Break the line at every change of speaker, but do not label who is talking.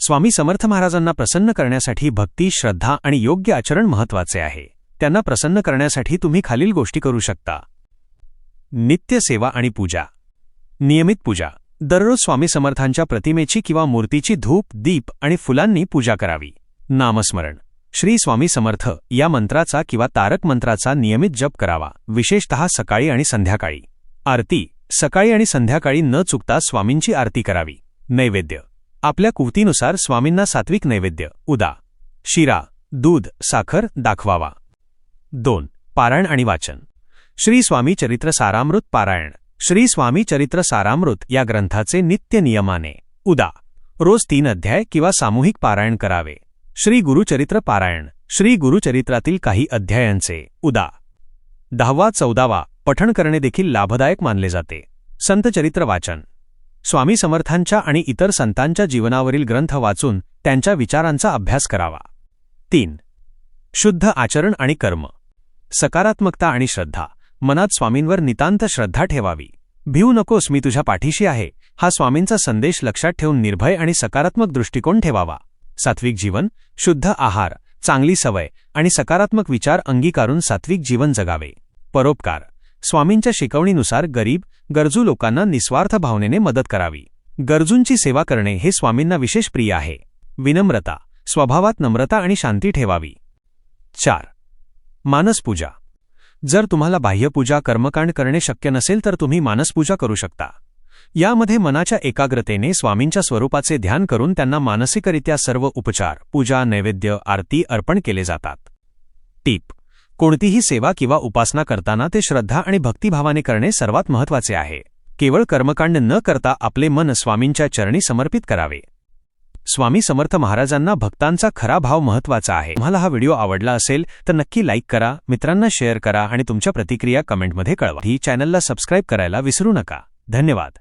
स्वामी समर्थ महाराजांना प्रसन्न करण्यासाठी भक्ती श्रद्धा आणि योग्य आचरण महत्त्वाचे आहे. त्यांना प्रसन्न करण्यासाठी तुम्ही खालील गोष्टी करू शकता. नित्य सेवा आणि पूजा. नियमित पूजा. दररोज स्वामी समर्थांच्या प्रतिमेची किंवा मूर्तीची धूप दीप आणि फुलांनी पूजा करावी. नामस्मरण. श्री स्वामी समर्थ या मंत्राचा किंवा तारक मंत्राचा नियमित जप करावा विशेषतः सकाळी आणि संध्याकाळी. आरती. सकाळी आणि संध्याकाळी न चुकता स्वामींची आरती करावी. नैवेद्य. आपल्या कुवतीनुसार स्वामींना सात्विक नैवेद्य उदा. शिरा दूध साखर दाखवावा. दोन. पारायण आणि वाचन. श्री स्वामी चरित्र सारामृत पारायण. श्री स्वामी चरित्र सारामृत या ग्रंथाचे नित्य नियमाने. उदा. रोज तीन अध्याय किंवा सामूहिक पारायण करावे. श्री गुरुचरित्र पारायण. श्री गुरुचरित्रातील काही अध्यायांचे. उदा. दहावा चौदावा पठण करणे देखील लाभदायक मानले जाते. संतचरित्र वाचन. स्वामी समर्थांच्या आणि इतर संतांच्या जीवनावरील ग्रंथ वाचून त्यांच्या विचारांचा अभ्यास करावा. तीन. शुद्ध आचरण आणि कर्म. सकारात्मकता आणि श्रद्धा. मनात स्वामींवर नितांत श्रद्धा ठेवावी. भिऊ नकोस मी तुझ्या पाठीशी आहे. हा स्वामींचा संदेश लक्षात ठेवून निर्भय आणि सकारात्मक दृष्टिकोन ठेवावा. सात्विक जीवन शुद्ध आहार चांगली सवय आणि सकारात्मक विचार अंगीकारून सात्विक जीवन जगावे. परोपकार. स्वामींच्या शिकवणीनुसार गरीब गरजू लोकांना निस्वार्थ भावनेने मदत करावी. गरजूंची सेवा करणे हे स्वामींना विशेष प्रिय आहे. विनम्रता स्वभावात नम्रता आणि शांती ठेवावी. चार. मानसपूजा जर तुम्हाला बाह्यपूजा कर्मकांड करणे शक्य नसेल तर तुम्ही मानसपूजा करू शकता. यामध्ये मनाच्या एकाग्रतेने स्वामींच्या स्वरूपाचे ध्यान करून त्यांना मानसिकरित्या सर्व उपचार पूजा नैवेद्य आरती अर्पण केले जातात. टीप. कोणतीही सेवा किंवा उपासना करताना ते श्रद्धा आणि भक्तिभावाने करणे सर्वात महत्त्वाचे आहे. केवळ कर्मकांड न करता आपले मन स्वामींच्या चरणी समर्पित करावे. स्वामी समर्थ महाराजांना भक्तांचा खरा भाव महत्त्वाचा आहे. तुम्हाला हा व्हिडिओ आवडला असेल तर नक्की लाईक करा मित्रांना शेअर करा आणि तुमच्या प्रतिक्रिया कमेंटमध्ये कळवा. ही चॅनलला सबस्क्राईब करायला विसरू नका. धन्यवाद.